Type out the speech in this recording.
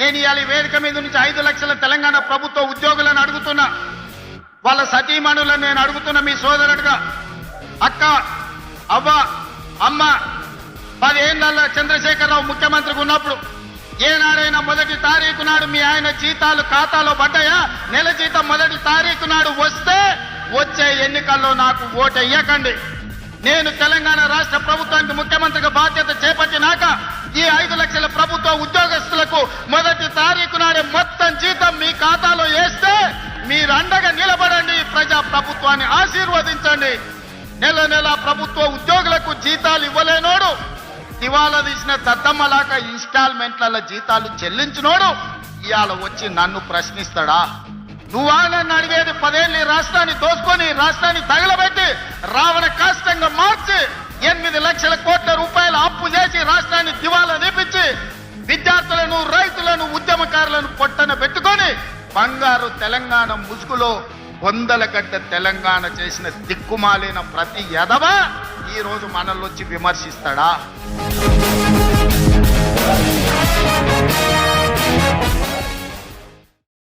నేను ఇవాళ వేదిక మీద నుంచి ఐదు లక్షల తెలంగాణ ప్రభుత్వ ఉద్యోగులను అడుగుతున్నా. వాళ్ళ సతీమణులను నేను అడుగుతున్నా మీ సోదరుడుగా. అక్క అవ్వ అమ్మ పదేళ్ళలో చంద్రశేఖరరావు ముఖ్యమంత్రికి ఉన్నప్పుడు ఏనాడైనా మొదటి తారీఖు నాడు మీ ఆయన జీతాలు ఖాతాలో పడ్డాయా? నెల జీతం మొదటి తారీఖు నాడు వస్తే వచ్చే ఎన్నికల్లో నాకు ఓటెయ్యకండి. నేను తెలంగాణ రాష్ట్ర ప్రభుత్వానికి ముఖ్యమంత్రిగా బాధ్యత చేపట్టినాక ఈ ఐదు లక్షల ప్రభుత్వ ఉద్యోగస్తులకు మొదటి తారీఖు నాడే మొత్తం జీతం మీ ఖాతాలో వేస్తే మీరు అండగా నిలబడండి. ప్రజా ప్రభుత్వాన్ని ఆశీర్వదించండి. నెల నెల ప్రభుత్వ ఉద్యోగులకు జీతాలు ఇవ్వలేనోడు దివాలా తీసిన దద్దమ్మలాగా ఇన్స్టాల్మెంట్ల జీతాలు చెల్లించినోడు ఇవాళ వచ్చి నన్ను ప్రశ్నిస్తాడా? నువ్వా నన్ను అడిగేది పదేళ్ళు రాష్ట్రాన్ని దోసుకొని రాష్ట్రాన్ని తగలబెట్టి అధికారులను పొట్టన పెట్టుకొని బంగారు తెలంగాణ ముసుగులో వందల గడ్డ తెలంగాణ చేసిన దిక్కుమాలిన ప్రతి ఎదవ ఈ రోజు మనల్ని వచ్చి విమర్శిస్తాడా?